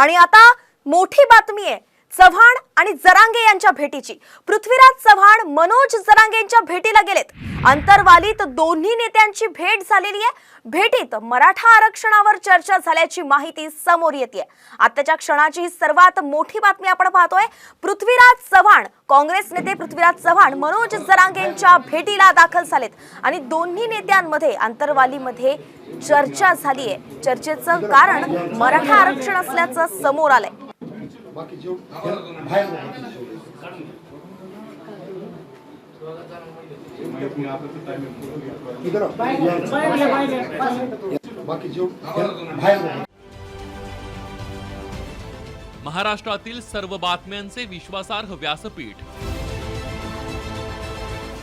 आणि आता मोठी बातमी आहे चव्हाण आणि जरांगे यांच्या भेटीची. पृथ्वीराज चव्हाण मनोज जरांगे यांच्या भेटीला गेलेत. अंतरवालीत दोन्ही नेत्यांची भेट झालेली आहे. भेटीत मराठा आरक्षणावर चर्चा झाल्याची माहिती समोर येते आताच्या क्षणाची ही सर्वात मोठी बातमी आपण पाहतोय. पृथ्वीराज चव्हाण काँग्रेस नेते पृथ्वीराज चव्हाण मनोज जरांगे यांच्या भेटीला दाखल झालेत. आणि दोन्ही नेत्यांमध्ये अंतरवालीमध्ये चर्चा झाली आहे. चर्चेचं कारण मराठा आरक्षण असल्याचं समोर आलंय. महाराष्ट्रातील सर्व बातम्यांचे विश्वासार्ह व्यासपीठ.